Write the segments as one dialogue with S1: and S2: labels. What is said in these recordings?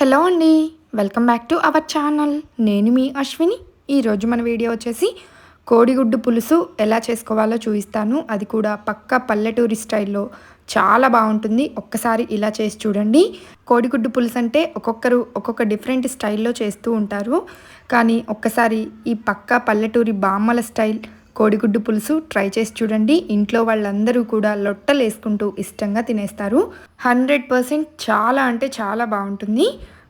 S1: Hello అండి welcome back to our channel. నేను మీ అశ్విని. ఈరోజు మన వీడియో వచ్చేసి కోడిగుడ్డు పులుసు ఎలా చేసుకోవాలో చూపిస్తాను. అది కూడా పక్క పల్లెటూరి స్టైల్లో చాలా బాగుంటుంది. ఒక్కసారి ఇలా చేసి చూడండి. కోడిగుడ్డు పులుసు అంటే ఒక్కొక్కరు ఒక్కొక్క డిఫరెంట్ స్టైల్లో చేస్తూ ఉంటారు. కానీ ఒక్కసారి ఈ పక్క పల్లెటూరి బామ్మల స్టైల్ కోడిగుడ్డు పులుసు ట్రై చేసి చూడండి. ఇంట్లో వాళ్ళందరూ కూడా లొట్టలు వేసుకుంటూ ఇష్టంగా తినేస్తారు. హండ్రెడ్ పర్సెంట్ చాలా అంటే చాలా బాగుంటుంది.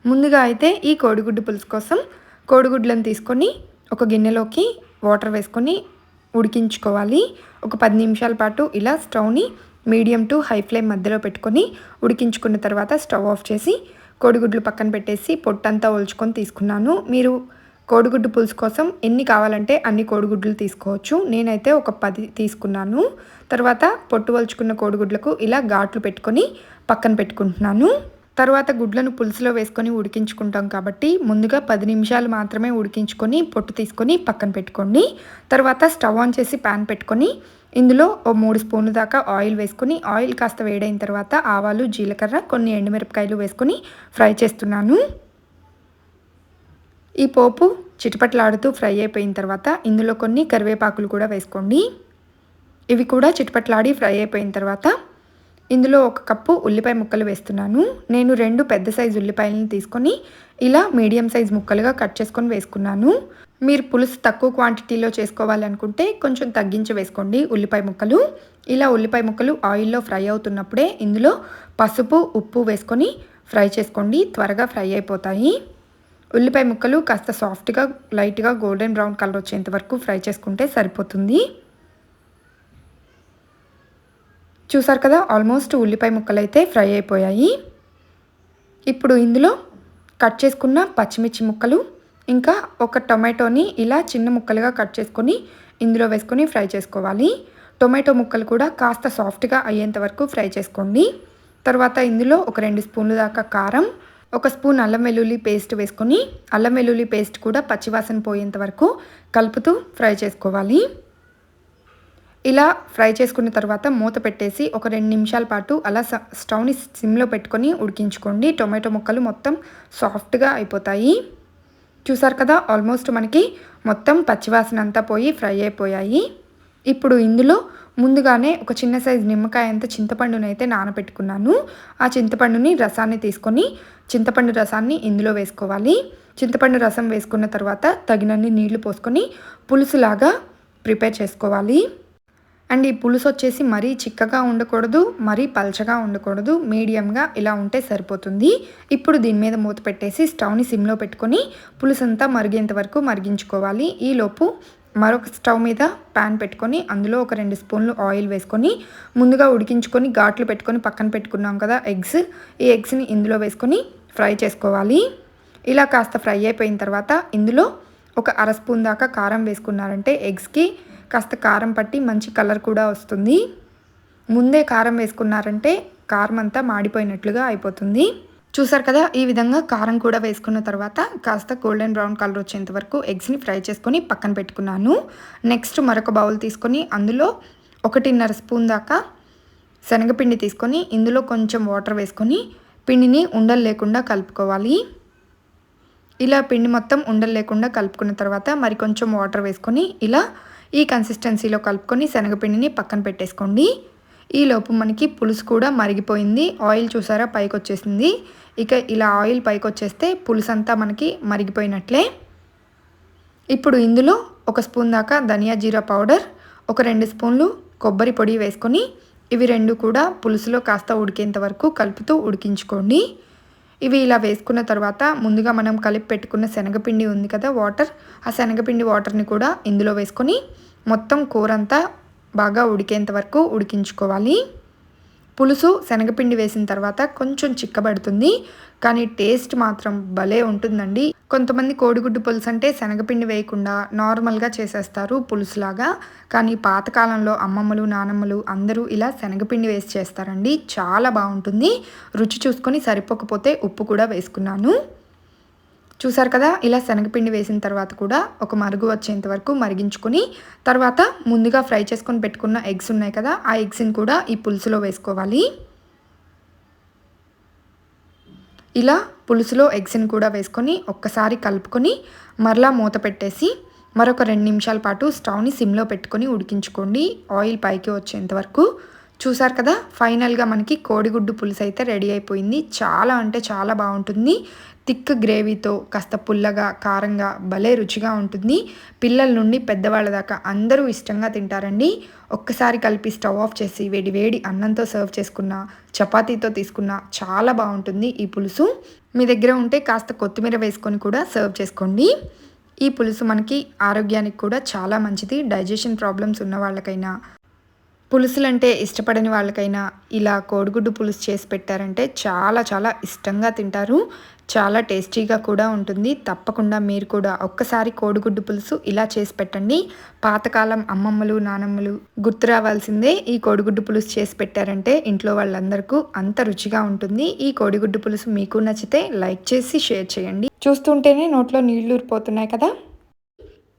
S1: ముందుగా అయితే ఈ కోడిగుడ్డు పులుసు కోసం కోడిగుడ్లను తీసుకొని ఒక గిన్నెలోకి వాటర్ వేసుకొని ఉడికించుకోవాలి. ఒక పది నిమిషాల పాటు ఇలా స్టవ్ని మీడియం టు హై ఫ్లేమ్ మధ్యలో పెట్టుకొని ఉడికించుకున్న తర్వాత స్టవ్ ఆఫ్ చేసి కోడిగుడ్లు పక్కన పెట్టేసి పొట్టంతా ఒలుచుకొని తీసుకున్నాను. మీరు కోడిగుడ్డు పులుసు కోసం ఎన్ని కావాలంటే అన్ని కోడిగుడ్లు తీసుకోవచ్చు. నేనైతే ఒక పది తీసుకున్నాను. తర్వాత పొట్టు వలుచుకున్న కోడిగుడ్లకు ఇలా ఘాట్లు పెట్టుకొని పక్కన పెట్టుకుంటున్నాను. తర్వాత గుడ్లను పులుసులో వేసుకొని ఉడికించుకుంటాం కాబట్టి ముందుగా పది నిమిషాలు మాత్రమే ఉడికించుకొని పొట్టు తీసుకొని పక్కన పెట్టుకోండి. తర్వాత స్టవ్ ఆన్ చేసి ప్యాన్ పెట్టుకొని ఇందులో ఓ మూడు స్పూన్లు దాకా ఆయిల్ వేసుకొని ఆయిల్ కాస్త వేడైన తర్వాత ఆవాలు జీలకర్ర కొన్ని ఎండుమిరపకాయలు వేసుకొని ఫ్రై చేస్తున్నాను. ఈ పోపు చిటపట్లాడుతూ ఫ్రై అయిపోయిన తర్వాత ఇందులో కొన్ని కరివేపాకులు కూడా వేసుకోండి. ఇవి కూడా చిటపట్లాడి ఫ్రై అయిపోయిన తర్వాత ఇందులో ఒక కప్పు ఉల్లిపాయ ముక్కలు వేస్తున్నాను. నేను రెండు పెద్ద సైజు ఉల్లిపాయలను తీసుకొని ఇలా మీడియం సైజ్ ముక్కలుగా కట్ చేసుకొని వేసుకున్నాను. మీరు పులుసు తక్కువ క్వాంటిటీలో చేసుకోవాలనుకుంటే కొంచెం తగ్గించి వేసుకోండి ఉల్లిపాయ ముక్కలు. ఇలా ఉల్లిపాయ ముక్కలు ఆయిల్లో ఫ్రై అవుతున్నప్పుడే ఇందులో పసుపు ఉప్పు వేసుకొని ఫ్రై చేసుకోండి. త్వరగా ఫ్రై అయిపోతాయి. ఉల్లిపాయ ముక్కలు కాస్త సాఫ్ట్గా లైట్గా గోల్డెన్ బ్రౌన్ కలర్ వచ్చేంత వరకు ఫ్రై చేసుకుంటే సరిపోతుంది. చూసారు కదా ఆల్మోస్ట్ ఉల్లిపాయ ముక్కలు అయితే ఫ్రై అయిపోయాయి. ఇప్పుడు ఇందులో కట్ చేసుకున్న పచ్చిమిర్చి ముక్కలు ఇంకా ఒక టొమాటోని ఇలా చిన్న ముక్కలుగా కట్ చేసుకొని ఇందులో వేసుకొని ఫ్రై చేసుకోవాలి. టొమాటో ముక్కలు కూడా కాస్త సాఫ్ట్గా అయ్యేంత వరకు ఫ్రై చేసుకోండి. తర్వాత ఇందులో ఒక రెండు స్పూన్ల దాకా కారం ఒక స్పూన్ అల్లం వెల్లుల్లి పేస్ట్ వేసుకొని అల్లం వెల్లుల్లి పేస్ట్ కూడా పచ్చివాసన పోయేంత వరకు కలుపుతూ ఫ్రై చేసుకోవాలి. ఇలా ఫ్రై చేసుకున్న తర్వాత మూత పెట్టేసి ఒక రెండు నిమిషాల పాటు అలా స్టవ్ని సిమ్లో పెట్టుకొని ఉడికించుకోండి. టొమాటో ముక్కలు మొత్తం సాఫ్ట్గా అయిపోతాయి. చూసారు కదా ఆల్మోస్ట్ మనకి మొత్తం పచ్చివాసన అంతా పోయి ఫ్రై అయిపోయాయి. ఇప్పుడు ఇందులో ముందుగానే ఒక చిన్న సైజు నిమ్మకాయ అంత చింతపండును అయితే నానబెట్టుకున్నాను. ఆ చింతపండుని రసాన్ని తీసుకొని చింతపండు రసాన్ని ఇందులో వేసుకోవాలి. చింతపండు రసం వేసుకున్న తర్వాత తగినన్ని నీళ్ళు పోసుకొని పులుసులాగా ప్రిపేర్ చేసుకోవాలి. అండ్ ఈ పులుసు వచ్చేసి మరీ చిక్కగా ఉండకూడదు మరీ పల్చగా ఉండకూడదు మీడియంగా ఇలా ఉంటే సరిపోతుంది. ఇప్పుడు దీని మీద మూత పెట్టేసి స్టవ్ని సిమ్లో పెట్టుకొని పులుసు అంతా మరిగేంత వరకు మరిగించుకోవాలి. ఈలోపు మరొక స్టవ్ మీద ప్యాన్ పెట్టుకొని అందులో ఒక రెండు స్పూన్లు ఆయిల్ వేసుకొని ముందుగా ఉడికించుకొని ఘాట్లు పెట్టుకొని పక్కన పెట్టుకున్నాం కదా ఎగ్స్. ఈ ఎగ్స్ని ఇందులో వేసుకొని ఫ్రై చేసుకోవాలి. ఇలా కాస్త ఫ్రై అయిపోయిన తర్వాత ఇందులో ఒక అర స్పూన్ దాకా కారం వేసుకున్నారంటే ఎగ్స్కి కాస్త కారం పట్టి మంచి కలర్ కూడా వస్తుంది. ముందే కారం వేసుకున్నారంటే కారం అంతా మాడిపోయినట్లుగా అయిపోతుంది. చూసారు కదా ఈ విధంగా కారం కూడా వేసుకున్న తర్వాత కాస్త గోల్డెన్ బ్రౌన్ కలర్ వచ్చేంత వరకు ఎగ్స్ని ఫ్రై చేసుకొని పక్కన పెట్టుకున్నాను. నెక్స్ట్ మరొక బౌల్ తీసుకొని అందులో ఒకటిన్నర స్పూన్ దాకా శనగపిండి తీసుకొని ఇందులో కొంచెం వాటర్ వేసుకొని పిండిని ఉండలు లేకుండా కలుపుకోవాలి. ఇలా పిండి మొత్తం ఉండలు లేకుండా కలుపుకున్న తర్వాత మరి కొంచెం వాటర్ వేసుకొని ఇలా ఈ కన్సిస్టెన్సీలో కలుపుకొని శనగపిండిని పక్కన పెట్టేసుకోండి. ఈలోపు మనకి పులుసు కూడా మరిగిపోయింది. ఆయిల్ చూసారా? పైకి వచ్చేసింది ఇక ఇలా ఆయిల్ పైకి వచ్చేస్తే పులుసు అంతా మనకి మరిగిపోయినట్లే. ఇప్పుడు ఇందులో ఒక స్పూన్ దాకా ధనియా జీరా పౌడర్ ఒక రెండు స్పూన్లు కొబ్బరి పొడి వేసుకొని ఇవి రెండు కూడా పులుసులో కాస్త ఉడికేంత వరకు కలుపుతూ ఉడికించుకోండి. ఇవి ఇలా వేసుకున్న తర్వాత ముందుగా మనం కలిపి పెట్టుకున్న శనగపిండి ఉంది కదా వాటర్. ఆ శనగపిండి వాటర్ని కూడా ఇందులో వేసుకొని మొత్తం కూర అంతా బాగా ఉడికేంత వరకు ఉడికించుకోవాలి. పులుసు శనగపిండి వేసిన తర్వాత కొంచెం చిక్కబడుతుంది. కానీ టేస్ట్ మాత్రం భలే ఉంటుందండి. కొంతమంది కోడిగుడ్డు పులుసు అంటే శనగపిండి వేయకుండా నార్మల్గా చేసేస్తారు పులుసులాగా. కానీ పాతకాలంలో అమ్మమ్మలు నానమ్మలు అందరూ ఇలా శనగపిండి వేసి చేస్తారండి. చాలా బాగుంటుంది. రుచి చూసుకొని సరిపోకపోతే ఉప్పు కూడా వేసుకున్నాను. చూసారు కదా ఇలా శనగపిండి వేసిన తర్వాత కూడా ఒక మరుగు వచ్చేంత వరకు మరిగించుకొని తర్వాత ముందుగా ఫ్రై చేసుకొని పెట్టుకున్న ఎగ్స్ ఉన్నాయి కదా ఆ ఎగ్స్ని కూడా ఈ పులుసులో వేసుకోవాలి. ఇలా పులుసులో ఎగ్స్ని కూడా వేసుకొని ఒక్కసారి కలుపుకొని మరలా మూత పెట్టేసి మరొక రెండు నిమిషాల పాటు స్టవ్ని సిమ్లో పెట్టుకొని ఉడికించుకోండి. ఆయిల్ పైకి వచ్చేంత వరకు. చూసారు కదా ఫైనల్గా మనకి కోడిగుడ్డు పులుసు అయితే రెడీ అయిపోయింది. చాలా అంటే చాలా బాగుంటుంది. థిక్ గ్రేవీతో కాస్త పుల్లగా కారంగా భలే రుచిగా ఉంటుంది. పిల్లల నుండి పెద్దవాళ్ళ దాకా అందరూ ఇష్టంగా తింటారండి. ఒక్కసారి కలిపి స్టవ్ ఆఫ్ చేసి వేడి వేడి అన్నంతో సర్వ్ చేసుకున్న చపాతీతో తీసుకున్న చాలా బాగుంటుంది ఈ పులుసు. మీ దగ్గర ఉంటే కాస్త కొత్తిమీర వేసుకొని కూడా సర్వ్ చేసుకోండి. ఈ పులుసు మనకి ఆరోగ్యానికి కూడా చాలా మంచిది. డైజెషన్ ప్రాబ్లమ్స్ ఉన్న వాళ్ళకైనా పులుసులంటే ఇష్టపడని వాళ్ళకైనా ఇలా కోడిగుడ్డు పులుసు చేసి పెట్టారంటే చాలా చాలా ఇష్టంగా తింటారు. చాలా టేస్టీగా కూడా ఉంటుంది. తప్పకుండా మీరు కూడా ఒక్కసారి కోడిగుడ్డు పులుసు ఇలా చేసి పెట్టండి. పాతకాలం అమ్మమ్మలు నానమ్మలు గుర్తు రావాల్సిందే ఈ కోడిగుడ్డు పులుసు చేసి పెట్టారంటే ఇంట్లో వాళ్ళందరికీ అంత రుచిగా ఉంటుంది. ఈ కోడిగుడ్డు పులుసు మీకు నచ్చితే లైక్ చేసి షేర్ చేయండి. చూస్తుంటేనే నోట్లో నీళ్ళు ఊరిపోతున్నాయి కదా.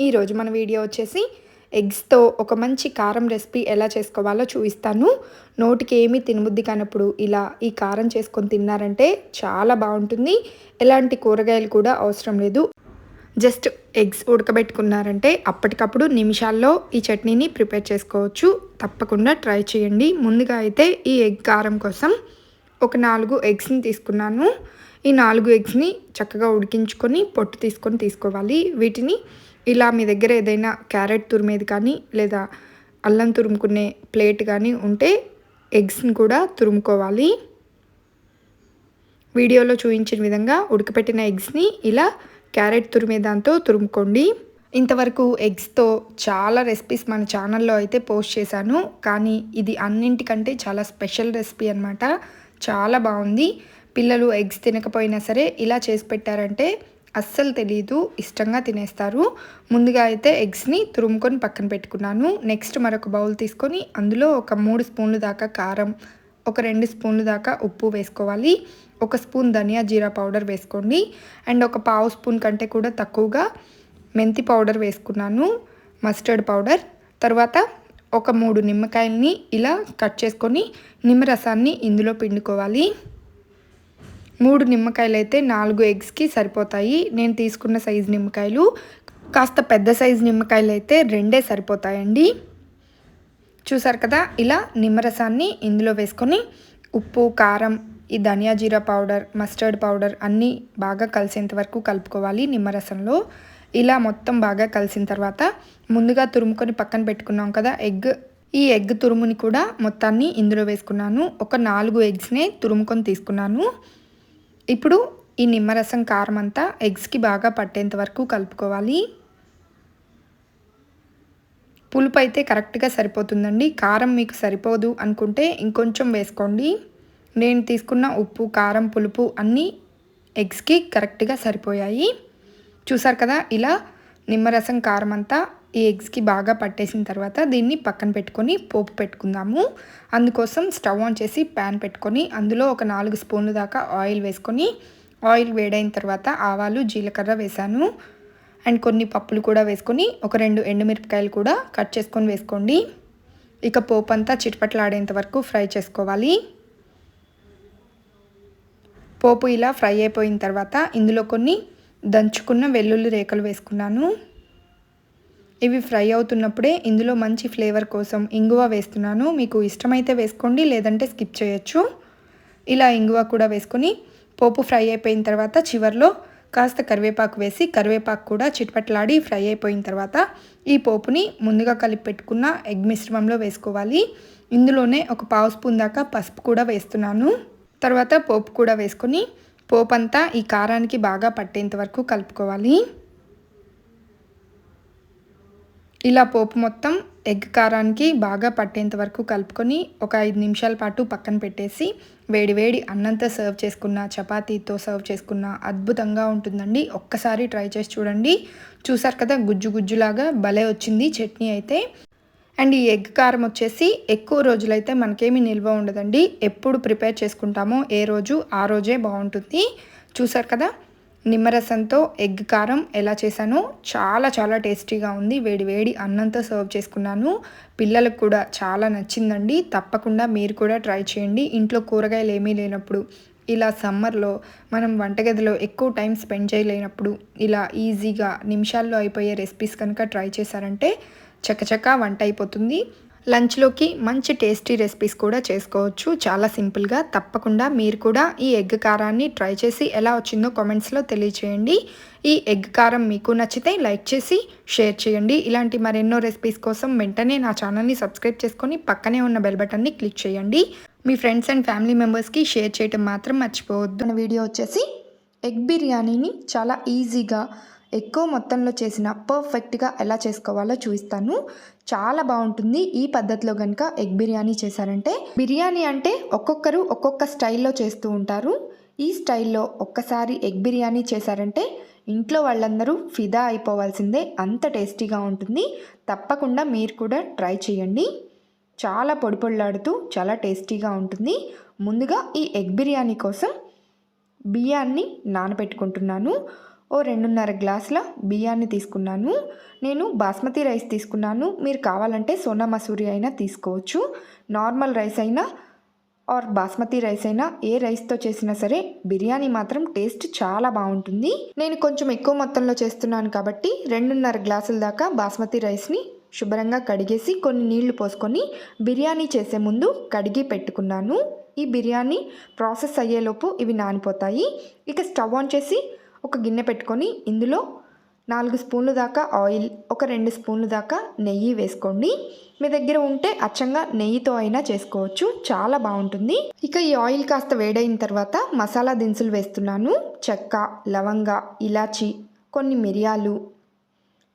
S1: ఈరోజు మన వీడియో వచ్చేసి ఎగ్స్తో ఒక మంచి కారం రెసిపీ ఎలా చేసుకోవాలో చూపిస్తాను. నోటికి ఏమీ తినబుద్ధి కానప్పుడు ఇలా ఈ కారం చేసుకొని తిన్నారంటే చాలా బాగుంటుంది. ఎలాంటి కూరగాయలు కూడా అవసరం లేదు. జస్ట్ ఎగ్స్ ఉడకబెట్టుకున్నారంటే అప్పటికప్పుడు నిమిషాల్లో ఈ చట్నీని ప్రిపేర్ చేసుకోవచ్చు. తప్పకుండా ట్రై చేయండి. ముందుగా అయితే ఈ ఎగ్ కారం కోసం ఒక నాలుగు ఎగ్స్ని తీసుకున్నాను. ఈ నాలుగు ఎగ్స్ని చక్కగా ఉడికించుకొని పొట్టు తీసుకొని తీసుకోవాలి. వీటిని ఇలా మీ దగ్గర ఏదైనా క్యారెట్ తురిమేది కానీ లేదా అల్లం తురుముకునే ప్లేట్ కానీ ఉంటే ఎగ్స్ని కూడా తురుముకోవాలి. వీడియోలో చూపించిన విధంగా ఉడకపెట్టిన ఎగ్స్ని ఇలా క్యారెట్ తురిమే దాంతో తురుముకోండి. ఇంతవరకు ఎగ్స్తో చాలా రెసిపీస్ మన ఛానల్లో అయితే పోస్ట్ చేశాను. కానీ ఇది అన్నింటికంటే చాలా స్పెషల్ రెసిపీ అనమాట చాలా బాగుంది. పిల్లలు ఎగ్స్ తినకపోయినా సరే ఇలా చేసి పెట్టారంటే అస్సలు తెలియదు ఇష్టంగా తినేస్తారు. ముందుగా అయితే ఎగ్స్ని తురుముకొని పక్కన పెట్టుకున్నాను. నెక్స్ట్ మరొక బౌల్ తీసుకొని అందులో ఒక మూడు స్పూన్లు దాకా కారం ఒక రెండు స్పూన్లు దాకా ఉప్పు వేసుకోవాలి. ఒక స్పూన్ ధనియా జీరా పౌడర్ వేసుకోండి. అండ్ ఒక పావు స్పూన్ కంటే కూడా తక్కువగా మెంతి పౌడర్ వేసుకున్నాను మస్టర్డ్ పౌడర్. తర్వాత ఒక మూడు నిమ్మకాయల్ని ఇలా కట్ చేసుకొని నిమ్మరసాన్ని ఇందులో పిండుకోవాలి. మూడు నిమ్మకాయలు అయితే నాలుగు ఎగ్స్కి సరిపోతాయి. నేను తీసుకున్న సైజు నిమ్మకాయలు కాస్త పెద్ద సైజు నిమ్మకాయలు అయితే రెండే సరిపోతాయండి. చూసారు కదా ఇలా నిమ్మరసాన్ని ఇందులో వేసుకొని ఉప్పు కారం ఈ ధనియా జీరా పౌడర్ మస్టర్డ్ పౌడర్ అన్నీ బాగా కలిసేంత వరకు కలుపుకోవాలి నిమ్మరసంలో. ఇలా మొత్తం బాగా కలిసిన తర్వాత ముందుగా తురుముకొని పక్కన పెట్టుకున్నాం కదా ఎగ్. ఈ ఎగ్ తురుముని కూడా మొత్తాన్ని ఇందులో వేసుకున్నాను. ఒక నాలుగు ఎగ్స్నే తురుముకొని తీసుకున్నాను. ఇప్పుడు ఈ నిమ్మరసం కారం అంతా ఎగ్స్కి బాగా పట్టేంత వరకు కలుపుకోవాలి. పులుపు అయితే కరెక్ట్గా సరిపోతుందండి. కారం మీకు సరిపోదు అనుకుంటే ఇంకొంచెం వేసుకోండి. నేను తీసుకున్న ఉప్పు కారం పులుపు అన్నీ ఎగ్స్కి కరెక్ట్గా సరిపోయాయి. చూసారు కదా ఇలా నిమ్మరసం కారం అంతా ఈ ఎగ్స్కి బాగా పట్టేసిన తర్వాత దీన్ని పక్కన పెట్టుకొని పోపు పెట్టుకుందాము. అందుకోసం స్టవ్ ఆన్ చేసి ప్యాన్ పెట్టుకొని అందులో ఒక నాలుగు స్పూన్లు దాకా ఆయిల్ వేసుకొని ఆయిల్ వేడైన తర్వాత ఆవాలు జీలకర్ర వేసాను. అండ్ కొన్ని పప్పులు కూడా వేసుకొని ఒక రెండు ఎండుమిరపకాయలు కూడా కట్ చేసుకొని వేసుకోండి. ఇక పోపు అంతా చిటపట్లాడేంత వరకు ఫ్రై చేసుకోవాలి. పోపు ఇలా ఫ్రై అయిపోయిన తర్వాత ఇందులో కొన్ని దంచుకున్న వెల్లుల్లి రేకలు వేసుకున్నాను. ఇవి ఫ్రై అవుతున్నప్పుడే ఇందులో మంచి ఫ్లేవర్ కోసం ఇంగువ వేస్తున్నాను. మీకు ఇష్టమైతే వేసుకోండి లేదంటే స్కిప్ చేయొచ్చు. ఇలా ఇంగువ కూడా వేసుకొని పోపు ఫ్రై అయిపోయిన తర్వాత చివరిలో కాస్త కరివేపాకు వేసి కరివేపాకు కూడా చిట్పట్లాడి ఫ్రై అయిపోయిన తర్వాత ఈ పోపుని ముందుగా కలిపి పెట్టుకున్న ఎగ్ మిశ్రమంలో వేసుకోవాలి. ఇందులోనే ఒక పావు స్పూన్ దాకా పసుపు కూడా వేస్తున్నాను. తర్వాత పోపు కూడా వేసుకొని పోపు అంతా ఈ కారానికి బాగా పట్టేంత వరకు కలుపుకోవాలి. ఇలా పోపు మొత్తం ఎగ్ కారానికి బాగా పట్టేంత వరకు కలుపుకొని ఒక ఐదు నిమిషాల పాటు పక్కన పెట్టేసి వేడి వేడి అన్నంతో సర్వ్ చేసుకున్న చపాతీతో సర్వ్ చేసుకున్న అద్భుతంగా ఉంటుందండి. ఒక్కసారి ట్రై చేసి చూడండి. చూసారు కదా గుజ్జు గుజ్జులాగా భలే వచ్చింది చట్నీ అయితే. అండ్ ఈ ఎగ్ కారం వచ్చేసి ఎక్కువ రోజులైతే మనకేమీ నిల్వ ఉండదండి. ఎప్పుడు ప్రిపేర్ చేసుకుంటామో ఏ రోజు ఆ రోజే బాగుంటుంది. చూసారు కదా నిమ్మరసంతో ఎగ్ కారం ఎలా చేశానో చాలా చాలా టేస్టీగా ఉంది. వేడి వేడి అన్నంతో సర్వ్ చేసుకున్నాను. పిల్లలకు కూడా చాలా నచ్చిందండి. తప్పకుండా మీరు కూడా ట్రై చేయండి. ఇంట్లో కూరగాయలు ఏమీ లేనప్పుడు ఇలా సమ్మర్లో మనం వంటగదిలో ఎక్కువ టైం స్పెండ్ చేయలేనప్పుడు ఇలా ఈజీగా నిమిషాల్లో అయిపోయే రెసిపీస్ కనుక ట్రై చేశారంటే చకచకా వంట అయిపోతుంది. లంచ్లోకి మంచి టేస్టీ రెసిపీస్ కూడా చేసుకోవచ్చు. చాలా సింపుల్గా తప్పకుండా మీరు కూడా ఈ ఎగ్ కారాన్ని ట్రై చేసి ఎలా వచ్చిందో కామెంట్స్లో తెలియచేయండి. ఈ ఎగ్ కారం మీకు నచ్చితే లైక్ చేసి షేర్ చేయండి. ఇలాంటి మరెన్నో రెసిపీస్ కోసం వెంటనే నా ఛానల్ని సబ్స్క్రైబ్ చేసుకొని పక్కనే ఉన్న బెల్ బటన్ని క్లిక్ చేయండి. మీ ఫ్రెండ్స్ అండ్ ఫ్యామిలీ మెంబర్స్కి షేర్ చేయటం మాత్రం మర్చిపోవద్దు. మన వీడియో వచ్చేసి ఎగ్ బిర్యానీని చాలా ఈజీగా ఎక్కువ మొత్తంలో చేసిన పర్ఫెక్ట్గా ఎలా చేసుకోవాలో చూపిస్తాను. చాలా బాగుంటుంది. ఈ పద్ధతిలో కనుక ఎగ్ బిర్యానీ చేశారంటే బిర్యానీ అంటే ఒక్కొక్కరు ఒక్కొక్క స్టైల్లో చేస్తూ ఉంటారు. ఈ స్టైల్లో ఒక్కసారి ఎగ్ బిర్యానీ చేశారంటే ఇంట్లో వాళ్ళందరూ ఫిదా అయిపోవాల్సిందే. అంత టేస్టీగా ఉంటుంది. తప్పకుండా మీరు కూడా ట్రై చేయండి. చాలా పొడి పొడిలాడుతూ చాలా టేస్టీగా ఉంటుంది. ముందుగా ఈ ఎగ్ బిర్యానీ కోసం బియ్యాన్ని నానబెట్టుకుంటున్నాను. ఓ రెండున్నర గ్లాసుల బియ్యాన్ని తీసుకున్నాను. నేను బాస్మతి రైస్ తీసుకున్నాను. మీరు కావాలంటే సోనా మసూరి అయినా తీసుకోవచ్చు. నార్మల్ రైస్ అయినా ఆర్ బాస్మతి రైస్ అయినా ఏ రైస్తో చేసినా సరే బిర్యానీ మాత్రం టేస్ట్ చాలా బాగుంటుంది. నేను కొంచెం ఎక్కువ మొత్తంలో చేస్తున్నాను కాబట్టి రెండున్నర గ్లాసుల దాకా బాస్మతి రైస్ని శుభ్రంగా కడిగేసి కొన్ని నీళ్ళు పోసుకొని బిర్యానీ చేసే ముందు కడిగి పెట్టుకున్నాను. ఈ బిర్యానీ ప్రాసెస్ అయ్యేలోపు ఇవి నానిపోతాయి. ఇక స్టవ్ ఆన్ చేసి ఒక గిన్నె పెట్టుకొని ఇందులో నాలుగు స్పూన్లు దాకా ఆయిల్ ఒక రెండు స్పూన్లు దాకా నెయ్యి వేసుకోండి. మీ దగ్గర ఉంటే అచ్చంగా నెయ్యితో అయినా చేసుకోవచ్చు. చాలా బాగుంటుంది. ఇక ఈ ఆయిల్ కాస్త వేడైన తర్వాత మసాలా దినుసులు వేస్తున్నాను. చెక్క లవంగ ఇలాచి కొన్ని మిరియాలు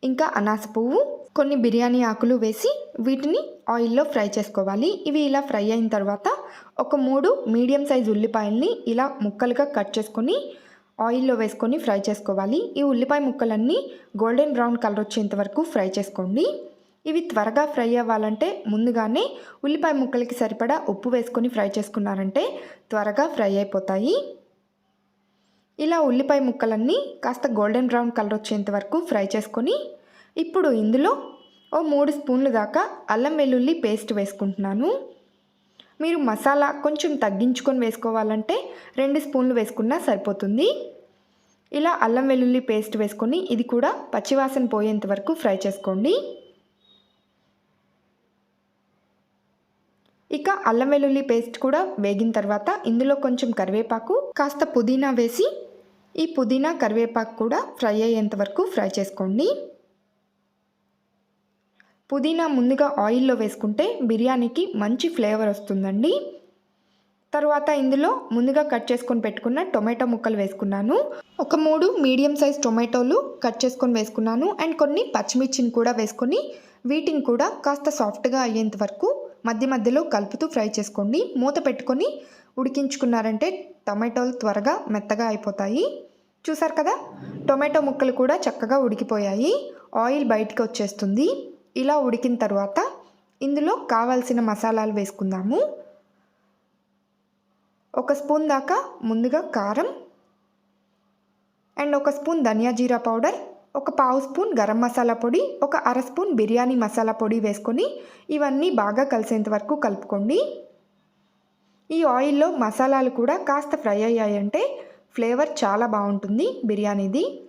S1: ఇంకా అనాస పువ్వు కొన్ని బిర్యానీ ఆకులు వేసి వీటిని ఆయిల్లో ఫ్రై చేసుకోవాలి. ఇవి ఇలా ఫ్రై అయిన తర్వాత ఒక మూడు మీడియం సైజ్ ఉల్లిపాయల్ని ఇలా ముక్కలుగా కట్ చేసుకొని ఆయిల్లో వేసుకొని ఫ్రై చేసుకోవాలి. ఈ ఉల్లిపాయ ముక్కలన్నీ గోల్డెన్ బ్రౌన్ కలర్ వచ్చేంత వరకు ఫ్రై చేసుకోండి. ఇవి త్వరగా ఫ్రై అవ్వాలంటే ముందుగానే ఉల్లిపాయ ముక్కలకి సరిపడా ఉప్పు వేసుకొని ఫ్రై చేసుకున్నారంటే త్వరగా ఫ్రై అయిపోతాయి. ఇలా ఉల్లిపాయ ముక్కలన్నీ కాస్త గోల్డెన్ బ్రౌన్ కలర్ వచ్చేంత వరకు ఫ్రై చేసుకొని ఇప్పుడు ఇందులో ఓ మూడు స్పూన్లు దాకా అల్లం వెల్లుల్లి పేస్ట్ వేసుకుంటున్నాను. మీరు మసాలా కొంచెం తగ్గించుకొని వేసుకోవాలంటే రెండు స్పూన్లు వేసుకున్నా సరిపోతుంది. ఇలా అల్లం వెల్లుల్లి పేస్ట్ వేసుకొని ఇది కూడా పచ్చివాసన పోయేంత వరకు ఫ్రై చేసుకోండి. ఇక అల్లం వెల్లుల్లి పేస్ట్ కూడా వేగిన తర్వాత ఇందులో కొంచెం కరివేపాకు కాస్త పుదీనా వేసి ఈ పుదీనా కరివేపాకు కూడా ఫ్రై అయ్యేంత వరకు ఫ్రై చేసుకోండి. పుదీనా ముందుగా ఆయిల్లో వేసుకుంటే బిర్యానీకి మంచి ఫ్లేవర్ వస్తుందండి. తర్వాత ఇందులో ముందుగా కట్ చేసుకొని పెట్టుకున్న టొమాటో ముక్కలు వేసుకున్నాను. ఒక మూడు మీడియం సైజ్ టొమాటోలు కట్ చేసుకొని వేసుకున్నాను. అండ్ కొన్ని పచ్చిమిర్చిని కూడా వేసుకొని వీటిని కూడా కాస్త సాఫ్ట్గా అయ్యేంత వరకు మధ్య మధ్యలో కలుపుతూ ఫ్రై చేసుకోండి. మూత పెట్టుకొని ఉడికించుకున్నారంటే టొమాటోలు త్వరగా మెత్తగా అయిపోతాయి. చూసారు కదా? టొమాటో ముక్కలు కూడా చక్కగా ఉడికిపోయాయి. ఆయిల్ బయటికి వచ్చేస్తుంది. ఇలా ఉడికిన తర్వాత ఇందులో కావాల్సిన మసాలాలు వేసుకుందాము. ఒక స్పూన్ దాకా ముందుగా కారం అండ్ ఒక స్పూన్ ధనియా జీరా పౌడర్ ఒక పావు స్పూన్ గరం మసాలా పొడి ఒక అర స్పూన్ బిర్యానీ మసాలా పొడి వేసుకొని ఇవన్నీ బాగా కలిసేంత వరకు కలుపుకోండి. ఈ ఆయిల్లో మసాలాలు కూడా కాస్త ఫ్రై అయ్యాయంటే ఫ్లేవర్ చాలా బాగుంటుంది బిర్యానీది.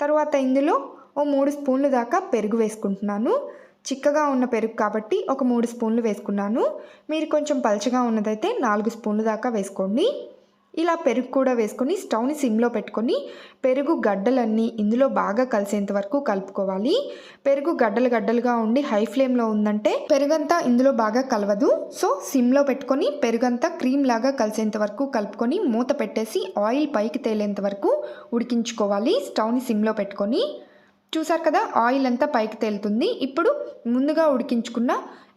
S1: తర్వాత ఇందులో ఓ మూడు స్పూన్లు దాకా పెరుగు వేసుకుంటున్నాను. చిక్కగా ఉన్న పెరుగు కాబట్టి ఒక మూడు స్పూన్లు వేసుకున్నాను. మీరు కొంచెం పలచగా ఉన్నదైతే నాలుగు స్పూన్లు దాకా వేసుకోండి. ఇలా పెరుగు కూడా వేసుకొని స్టవ్ని సిమ్లో పెట్టుకొని పెరుగు గడ్డలన్నీ ఇందులో బాగా కలిసేంత వరకు కలుపుకోవాలి. పెరుగు గడ్డలు గడ్డలుగా ఉండి హై ఫ్లేమ్లో ఉందంటే పెరుగంతా ఇందులో బాగా కలవదు. సో సిమ్లో పెట్టుకొని పెరుగంతా క్రీమ్ లాగా కలిసేంత వరకు కలుపుకొని మూత పెట్టేసి ఆయిల్ పైకి తేలేంత వరకు ఉడికించుకోవాలి. స్టవ్ని సిమ్లో పెట్టుకొని చూసారు కదా ఆయిల్ అంతా పైకి తేలుతుంది. ఇప్పుడు ముందుగా ఉడికించుకున్న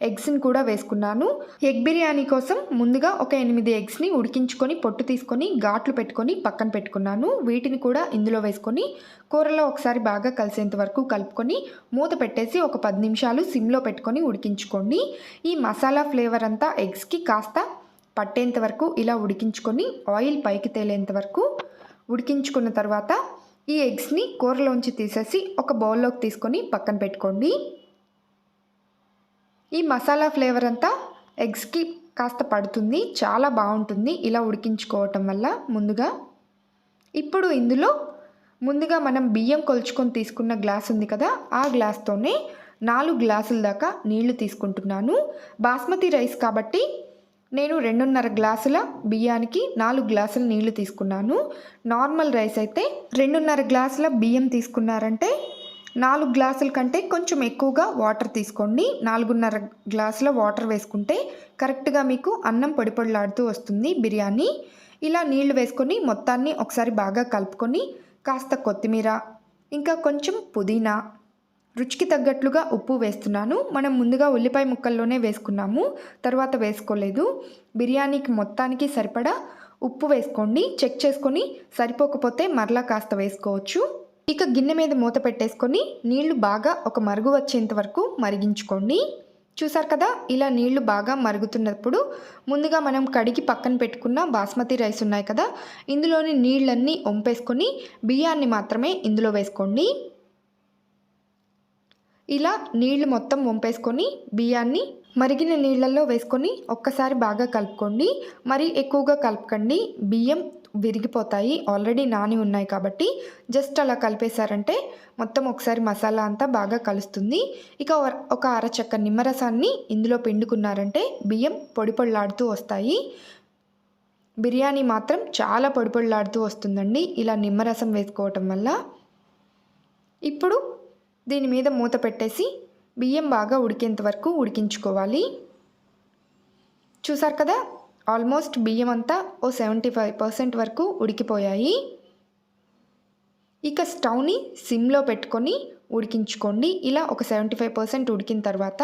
S1: ఎగ్స్ని కూడా వేసుకున్నాను. ఎగ్ బిర్యానీ కోసం ముందుగా ఒక ఎనిమిది ఎగ్స్ని ఉడికించుకొని పొట్టు తీసుకొని ఘాట్లు పెట్టుకొని పక్కన పెట్టుకున్నాను. వీటిని కూడా ఇందులో వేసుకొని కూరలో ఒకసారి బాగా కలిసేంత వరకు కలుపుకొని మూత పెట్టేసి ఒక పది నిమిషాలు సిమ్లో పెట్టుకొని ఉడికించుకోండి. ఈ మసాలా ఫ్లేవర్ అంతా ఎగ్స్కి కాస్త పట్టేంత వరకు ఇలా ఉడికించుకొని ఆయిల్ పైకి తేలేంత వరకు ఉడికించుకున్న తర్వాత ఈ ఎగ్స్ని కూరలోంచి తీసేసి ఒక బౌల్లోకి తీసుకొని పక్కన పెట్టుకోండి. ఈ మసాలా ఫ్లేవర్ అంతా ఎగ్స్కి కాస్త పడుతుంది. చాలా బాగుంటుంది. ఇలా ఉడికించుకోవటం వల్ల ముందుగా. ఇప్పుడు ఇందులో ముందుగా మనం బియ్యం కొలుచుకొని తీసుకున్న గ్లాస్ ఉంది కదా ఆ గ్లాస్తోనే నాలుగు గ్లాసుల దాకా నీళ్ళు తీసుకుంటున్నాను. బాస్మతి రైస్ కాబట్టి నేను రెండున్నర గ్లాసుల బియ్యానికి నాలుగు గ్లాసుల నీళ్ళు తీసుకున్నాను. నార్మల్ రైస్ అయితే రెండున్నర గ్లాసుల బియ్యం తీసుకున్నారంటే నాలుగు గ్లాసుల కంటే కొంచెం ఎక్కువగా వాటర్ తీసుకోండి. నాలుగున్నర గ్లాసుల వాటర్ వేసుకుంటే కరెక్ట్గా మీకు అన్నం పొడిపొడిలాడుతూ వస్తుంది బిర్యానీ. ఇలా నీళ్ళు వేసుకొని మొత్తాన్ని ఒకసారి బాగా కలుపుకొని కాస్త కొత్తిమీర ఇంకా కొంచెం పుదీనా రుచికి తగ్గట్లుగా ఉప్పు వేస్తున్నాను. మనం ముందుగా ఉల్లిపాయ ముక్కల్లోనే వేసుకున్నాము. తర్వాత వేసుకోలేదు. బిర్యానీకి మొత్తానికి సరిపడా ఉప్పు వేసుకోండి. చెక్ చేసుకొని సరిపోకపోతే మరలా కాస్త వేసుకోవచ్చు. ఇక గిన్నె మీద మూత పెట్టేసుకొని నీళ్ళు బాగా ఒక మరుగు వచ్చేంత వరకు మరిగించుకోండి. చూసారు కదా ఇలా నీళ్ళు బాగా మరుగుతున్నప్పుడు ముందుగా మనం కడిగి పక్కన పెట్టుకున్న బాస్మతి రైస్ ఉన్నాయి కదా ఇందులోని నీళ్ళన్నీ ఒంపేసుకొని బియ్యాన్ని మాత్రమే ఇందులో వేసుకోండి. ఇలా నీళ్ళు మొత్తం వంపేసుకొని బియ్యాన్ని మరిగిన నీళ్ళల్లో వేసుకొని ఒక్కసారి బాగా కలుపుకోండి. మరి ఎక్కువగా కలపకండి. బియ్యం విరిగిపోతాయి. ఆల్రెడీ నాని ఉన్నాయి కాబట్టి జస్ట్ అలా కలిపేశారంటే మొత్తం ఒకసారి మసాలా అంతా బాగా కలుస్తుంది. ఇక ఒక అరచక్క నిమ్మరసాన్ని ఇందులో పిండుకున్నారంటే బియ్యం పొడి పొడిలాడుతూ వస్తాయి. బిర్యానీ మాత్రం చాలా పొడి పొడిలాడుతూ వస్తుందండి. ఇలా నిమ్మరసం వేసుకోవటం వల్ల. ఇప్పుడు దీని మీద మూత పెట్టేసి బియ్యం బాగా ఉడికేంత వరకు ఉడికించుకోవాలి. చూసారు కదా? ఆల్మోస్ట్ బియ్యం అంతా ఓ సెవెంటీ ఫైవ్ పర్సెంట్ వరకు ఉడికిపోయాయి. ఇక స్టవ్ని సిమ్లో పెట్టుకొని ఉడికించుకోండి. ఇలా ఒక సెవెంటీ ఫైవ్ పర్సెంట్ ఉడికిన తర్వాత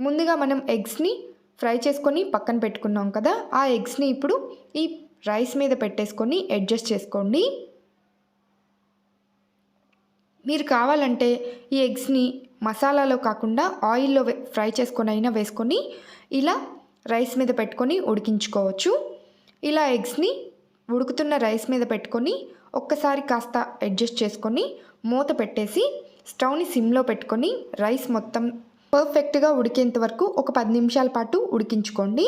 S1: ముందుగా మనం ఎగ్స్ని ఫ్రై చేసుకొని పక్కన పెట్టుకున్నాం కదా? ఆ ఎగ్స్ని ఇప్పుడు ఈ రైస్ మీద పెట్టేసుకొని అడ్జస్ట్ చేసుకోండి. మీరు కావాలంటే ఈ ఎగ్స్ని మసాలాలో కాకుండా ఆయిల్లో ఫ్రై చేసుకొని అయినా వేసుకొని ఇలా రైస్ మీద పెట్టుకొని ఉడికించుకోవచ్చు. ఇలా ఎగ్స్ని ఉడుకుతున్న రైస్ మీద పెట్టుకొని ఒక్కసారి కాస్త అడ్జస్ట్ చేసుకొని మూత పెట్టేసి స్టవ్ని సిమ్లో పెట్టుకొని రైస్ మొత్తం పర్ఫెక్ట్గా ఉడికేంత వరకు ఒక పది నిమిషాల పాటు ఉడికించుకోండి.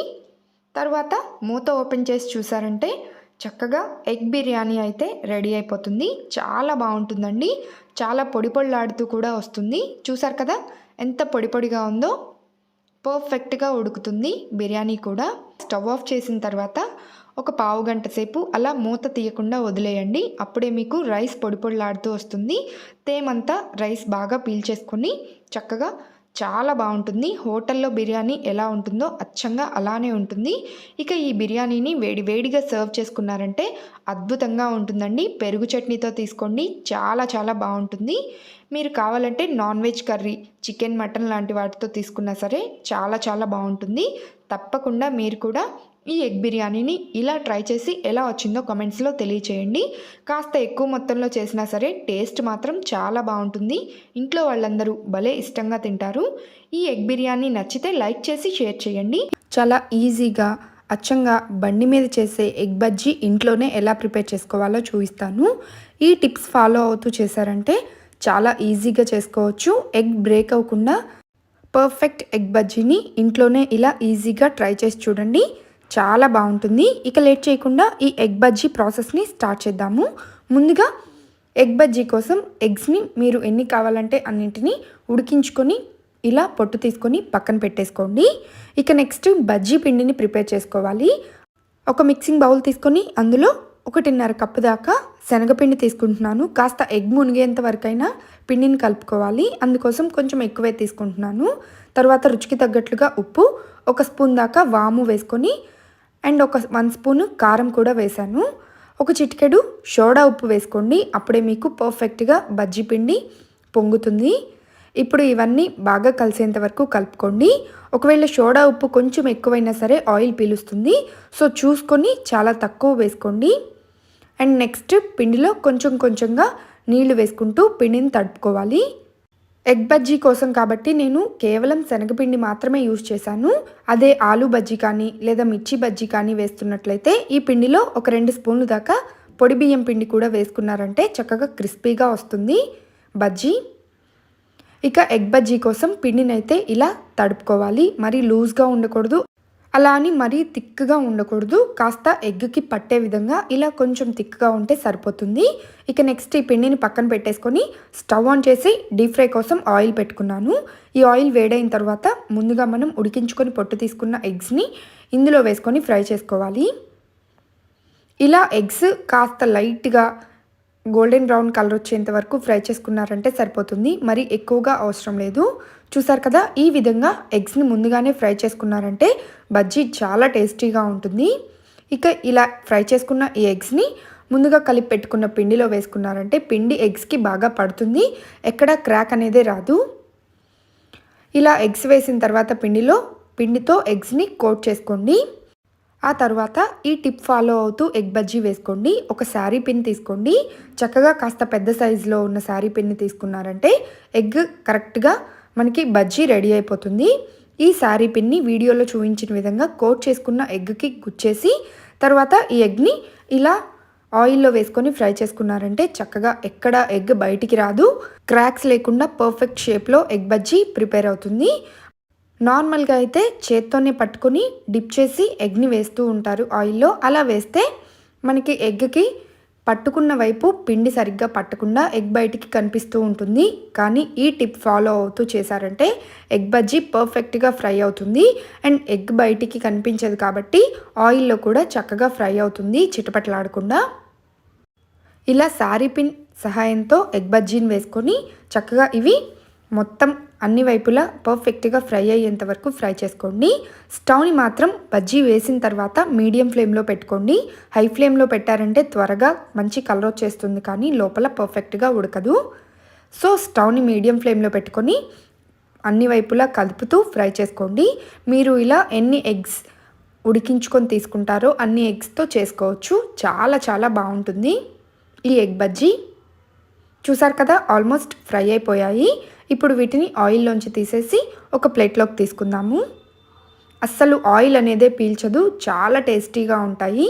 S1: తర్వాత మూత ఓపెన్ చేసి చూసారంటే చక్కగా ఎగ్ బిర్యానీ అయితే రెడీ అయిపోతుంది. చాలా బాగుంటుందండి. చాలా పొడి పొడిలాడుతూ కూడా వస్తుంది. చూసారు కదా? ఎంత పొడి పొడిగా ఉందో. పర్ఫెక్ట్గా ఉడుకుతుంది బిర్యానీ కూడా. స్టవ్ ఆఫ్ చేసిన తర్వాత ఒక పావు గంట సేపు అలా మూత తీయకుండా వదిలేయండి. అప్పుడే మీకు రైస్ పొడి పొడిలాడుతూ వస్తుంది. తేమంతా రైస్ బాగా పీల్చేసుకొని చక్కగా చాలా బాగుంటుంది. హోటల్లో బిర్యానీ ఎలా ఉంటుందో అచ్చంగా అలానే ఉంటుంది. ఇక ఈ బిర్యానీని వేడి వేడిగా సర్వ్ చేసుకున్నారంటే అద్భుతంగా ఉంటుందండి. పెరుగు చట్నీతో తీసుకోండి. చాలా చాలా బాగుంటుంది. మీరు కావాలంటే non veg curry chicken mutton లాంటి వాటితో తీసుకున్నా సరే చాలా చాలా బాగుంటుంది. తప్పకుండా మీరు కూడా ఈ ఎగ్ బిర్యానీని ఇలా ట్రై చేసి ఎలా వచ్చిందో కమెంట్స్లో తెలియచేయండి. కాస్త ఎక్కువ మొత్తంలో చేసినా సరే టేస్ట్ మాత్రం చాలా బాగుంటుంది. ఇంట్లో వాళ్ళందరూ భలే ఇష్టంగా తింటారు. ఈ ఎగ్ బిర్యానీ నచ్చితే లైక్ చేసి షేర్ చేయండి. చాలా ఈజీగా అచ్చంగా బండి మీద చేసే ఎగ్ బజ్జీ ఇంట్లోనే ఎలా ప్రిపేర్ చేసుకోవాలో చూపిస్తాను. ఈ టిప్స్ ఫాలో అవుతూ చేశారంటే చాలా ఈజీగా చేసుకోవచ్చు. ఎగ్ బ్రేక్ అవ్వకుండా పర్ఫెక్ట్ ఎగ్ బజ్జీని ఇంట్లోనే ఇలా ఈజీగా ట్రై చేసి చూడండి. చాలా బాగుంటుంది. ఇక లేట్ చేయకుండా ఈ ఎగ్ బజ్జీ ప్రాసెస్ని స్టార్ట్ చేద్దాము. ముందుగా ఎగ్ బజ్జీ కోసం ఎగ్స్ని మీరు ఎన్ని కావాలంటే అన్నింటినీ ఉడికించుకొని ఇలా పొట్టు తీసుకొని పక్కన పెట్టేసుకోండి. ఇక నెక్స్ట్ బజ్జీ పిండిని ప్రిపేర్ చేసుకోవాలి. ఒక మిక్సింగ్ బౌల్ తీసుకొని అందులో ఒకటిన్నర కప్పు దాకా శనగపిండి తీసుకుంటున్నాను. కాస్త ఎగ్ మునిగేంత వరకైనా పిండిని కలుపుకోవాలి. అందుకోసం కొంచెం ఎక్కువే తీసుకుంటున్నాను. తర్వాత రుచికి తగ్గట్లుగా ఉప్పు ఒక స్పూన్ దాకా వాము వేసుకొని అండ్ ఒక వన్ స్పూన్ కారం కూడా వేశాను. ఒక చిటికెడు సోడా ఉప్పు వేసుకోండి. అప్పుడే మీకు పర్ఫెక్ట్గా బజ్జీ పిండి పొంగుతుంది. ఇప్పుడు ఇవన్నీ బాగా కలిసేంత వరకు కలుపుకోండి. ఒకవేళ సోడా ఉప్పు కొంచెం ఎక్కువైనా సరే ఆయిల్ పీలుస్తుంది. సో చూసుకొని చాలా తక్కువ వేసుకోండి. అండ్ నెక్స్ట్ పిండిలో కొంచెం కొంచెంగా నీళ్ళు వేసుకుంటూ పిండిని తడుపుకోవాలి. ఎగ్ బజ్జీ కోసం కాబట్టి నేను కేవలం శనగపిండి మాత్రమే యూజ్ చేశాను. అదే ఆలు బజ్జీ కానీ లేదా మిర్చి బజ్జీ కానీ వేస్తున్నట్లయితే ఈ పిండిలో ఒక రెండు స్పూన్లు దాకా పొడి బియ్యం పిండి కూడా వేసుకున్నారంటే చక్కగా క్రిస్పీగా వస్తుంది బజ్జీ. ఇక ఎగ్ బజ్జీ కోసం పిండినైతే ఇలా తడుపుకోవాలి. మరీ లూజ్గా ఉండకూడదు. అలా అని మరీ థిక్గా ఉండకూడదు. కాస్త ఎగ్కి పట్టే విధంగా ఇలా కొంచెం థిక్గా ఉంటే సరిపోతుంది. ఇక నెక్స్ట్ ఈ పిండిని పక్కన పెట్టేసుకొని స్టవ్ ఆన్ చేసి డీప్ ఫ్రై కోసం ఆయిల్ పెట్టుకున్నాను. ఈ ఆయిల్ వేడైన తర్వాత ముందుగా మనం ఉడికించుకొని పొట్టు తీసుకున్న ఎగ్స్ని ఇందులో వేసుకొని ఫ్రై చేసుకోవాలి. ఇలా ఎగ్స్ కాస్త లైట్గా గోల్డెన్ బ్రౌన్ కలర్ వచ్చేంత వరకు ఫ్రై చేసుకున్నారంటే సరిపోతుంది. మరి ఎక్కువగా అవసరం లేదు. చూసారు కదా ఈ విధంగా ఎగ్స్ని ముందుగానే ఫ్రై చేసుకున్నారంటే బజ్జీ చాలా టేస్టీగా ఉంటుంది. ఇక ఇలా ఫ్రై చేసుకున్న ఈ ఎగ్స్ని ముందుగా కలిపి పెట్టుకున్న పిండిలో వేసుకున్నారంటే పిండి ఎగ్స్కి బాగా పడుతుంది ఎక్కడ క్రాక్ అనేది రాదు. ఇలా ఎగ్స్ వేసిన తర్వాత పిండిలో పిండితో ఎగ్స్ని కోట్ చేసుకోండి. ఆ తర్వాత ఈ టిప్ ఫాలో అవుతూ ఎగ్ బజ్జీ వేసుకోండి. ఒక శారీ పిన్ తీసుకోండి. చక్కగా కాస్త పెద్ద సైజులో ఉన్న శారీ పిన్ని తీసుకున్నారంటే ఎగ్ కరెక్ట్గా మనకి బజ్జీ రెడీ అయిపోతుంది. ఈ శారీ పిన్ని వీడియోలో చూపించిన విధంగా కోట్ చేసుకున్న ఎగ్కి గుచ్చేసి తర్వాత ఈ ఎగ్ని ఇలా ఆయిల్లో వేసుకొని ఫ్రై చేసుకున్నారంటే చక్కగా ఎక్కడ ఎగ్ బయటికి రాదు. క్రాక్స్ లేకుండా పర్ఫెక్ట్ షేప్లో ఎగ్ బజ్జీ ప్రిపేర్ అవుతుంది. నార్మల్గా అయితే చేత్తోనే పట్టుకొని డిప్ చేసి ఎగ్ని వేస్తూ ఉంటారు ఆయిల్లో. అలా వేస్తే మనకి ఎగ్కి పట్టుకున్న వైపు పిండి సరిగ్గా పట్టకుండా ఎగ్ బయటికి కనిపిస్తూ ఉంటుంది. కానీ ఈ టిప్ ఫాలో అవుతూ చేశారంటే ఎగ్ బజ్జీ పర్ఫెక్ట్గా ఫ్రై అవుతుంది. అండ్ ఎగ్ బయటికి కనిపించదు కాబట్టి ఆయిల్లో కూడా చక్కగా ఫ్రై అవుతుంది చిటపట్లాడకుండా. ఇలా శారీ పిన్ సహాయంతో ఎగ్ బజ్జీని వేసుకొని చక్కగా ఇవి మొత్తం అన్ని వైపులా పర్ఫెక్ట్గా ఫ్రై అయ్యేంత వరకు ఫ్రై చేసుకోండి. స్టవ్ని మాత్రం బజ్జీ వేసిన తర్వాత మీడియం ఫ్లేమ్లో పెట్టుకోండి. హై ఫ్లేమ్లో పెట్టారంటే త్వరగా మంచి కలర్ వచ్చేస్తుంది కానీ లోపల పర్ఫెక్ట్గా ఉడకదు. సో స్టవ్ని మీడియం ఫ్లేమ్లో పెట్టుకొని అన్ని వైపులా కలుపుతూ ఫ్రై చేసుకోండి. మీరు ఇలా ఎన్ని ఎగ్స్ ఉడికించుకొని తీసుకుంటారో అన్ని ఎగ్స్తో చేసుకోవచ్చు. చాలా చాలా బాగుంటుంది. ఈ ఎగ్ బజ్జీ చూసారు కదా? ఆల్మోస్ట్ ఫ్రై అయిపోయాయి. ఇప్పుడు వీటిని ఆయిల్లోంచి తీసేసి ఒక ప్లేట్లోకి తీసుకుందాము. అస్సలు ఆయిల్ అనేదే పీల్చదు చాలా టేస్టీగా ఉంటాయి.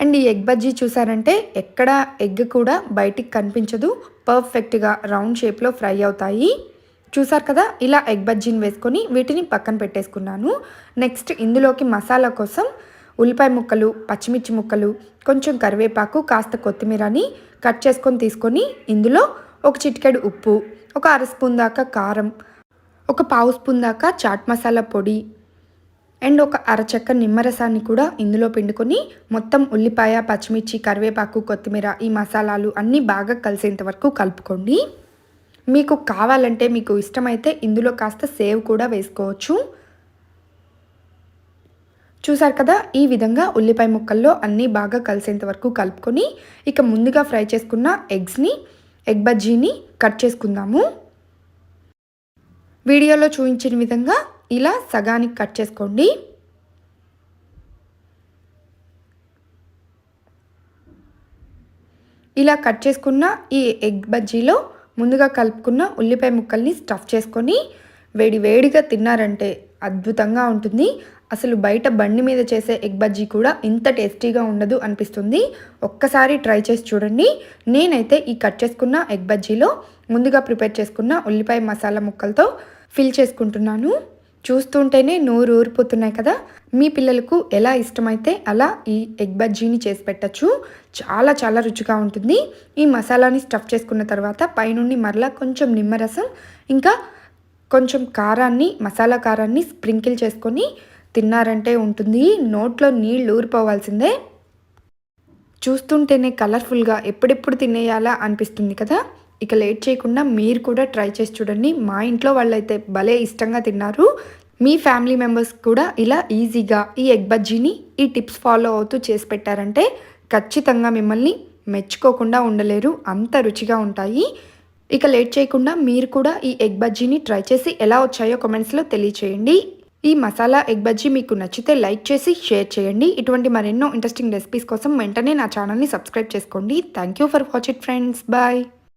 S1: అండ్ ఈ ఎగ్ బజ్జీ చూసారంటే ఎక్కడ ఎగ్ కూడా బయటికి కనిపించదు పర్ఫెక్ట్గా రౌండ్ షేప్లో ఫ్రై అవుతాయి. చూసారు కదా ఇలా ఎగ్ బజ్జీని వేసుకొని వీటిని పక్కన పెట్టేసుకున్నాను. నెక్స్ట్ ఇందులోకి మసాలా కోసం ఉల్లిపాయ ముక్కలు పచ్చిమిర్చి ముక్కలు కొంచెం కరివేపాకు కాస్త కొత్తిమీరని కట్ చేసుకొని తీసుకొని ఇందులో ఒక చిటికెడు ఉప్పు ఒక అర స్పూన్ దాకా కారం ఒక పావు స్పూన్ దాకా చాట్ మసాలా పొడి అండ్ ఒక అరచక్క నిమ్మరసాన్ని కూడా ఇందులో పిండుకొని మొత్తం ఉల్లిపాయ పచ్చిమిర్చి కరివేపాకు కొత్తిమీర ఈ మసాలాలు అన్నీ బాగా కలిసేంత వరకు కలుపుకోండి. మీకు కావాలంటే మీకు ఇష్టమైతే ఇందులో కాస్త సేవ్ కూడా వేసుకోవచ్చు. చూసారు కదా ఈ విధంగా ఉల్లిపాయ ముక్కల్లో అన్నీ బాగా కలిసేంత వరకు కలుపుకొని ఇక ముందుగా ఫ్రై చేసుకున్న ఎగ్స్ని ఎగ్ బజ్జీని కట్ చేసుకుందాము. వీడియోలో చూపించిన విధంగా ఇలా సగానికి కట్ చేసుకోండి. ఇలా కట్ చేసుకున్న ఈ ఎగ్ బజ్జీలో ముందుగా కలుపుకున్న ఉల్లిపాయ ముక్కల్ని స్టఫ్ చేసుకొని వేడి వేడిగా తిన్నారంటే అద్భుతంగా ఉంటుంది. అసలు బయట బండి మీద చేసే ఎగ్ బజ్జీ కూడా ఇంత టేస్టీగా ఉండదు అనిపిస్తుంది. ఒక్కసారి ట్రై చేసి చూడండి. నేనైతే ఈ కట్ చేసుకున్న ఎగ్ బజ్జీలో ముందుగా ప్రిపేర్ చేసుకున్న ఉల్లిపాయ మసాలా ముక్కలతో ఫిల్ చేసుకుంటున్నాను. చూస్తుంటేనే నోరు ఊరిపోతున్నాయి కదా. మీ పిల్లలకు ఎలా ఇష్టమైతే అలా ఈ ఎగ్ బజ్జీని చేసి పెట్టచ్చు. చాలా చాలా రుచిగా ఉంటుంది. ఈ మసాలాని స్టఫ్ చేసుకున్న తర్వాత పైనుండి మరలా కొంచెం నిమ్మరసం ఇంకా కొంచెం కారాన్ని మసాలా కారాన్ని స్ప్రింకిల్ చేసుకొని తిన్నారంటే ఉంటుంది. నోట్లో నీళ్ళు ఊరిపోవాల్సిందే. చూస్తుంటేనే కలర్ఫుల్గా ఎప్పుడెప్పుడు తినేయాలా అనిపిస్తుంది కదా? ఇక లేట్ చేయకుండా మీరు కూడా ట్రై చేసి చూడండి. మా ఇంట్లో వాళ్ళైతే భలే ఇష్టంగా తిన్నారు. మీ ఫ్యామిలీ మెంబర్స్ కూడా ఇలా ఈజీగా ఈ ఎగ్ బజ్జీని ఈ టిప్స్ ఫాలో అవుతూ చేసి పెట్టారంటే ఖచ్చితంగా మిమ్మల్ని మెచ్చుకోకుండా ఉండలేరు. అంత రుచిగా ఉంటాయి. ఇక లేట్ చేయకుండా మీరు కూడా ఈ ఎగ్ బజ్జీని ట్రై చేసి ఎలా వచ్చాయో కమెంట్స్లో తెలియచేయండి. ఈ మసాలా ఎగ్ బజ్జీ మీకు నచ్చితే లైక్ చేసి షేర్ చేయండి. ఇటువంటి మరెన్నో ఇంట్రెస్టింగ్ రెసిపీస్ కోసం వెంటనే నా ఛానల్ని సబ్స్క్రైబ్ చేసుకోండి. Thank you for watch it friends bye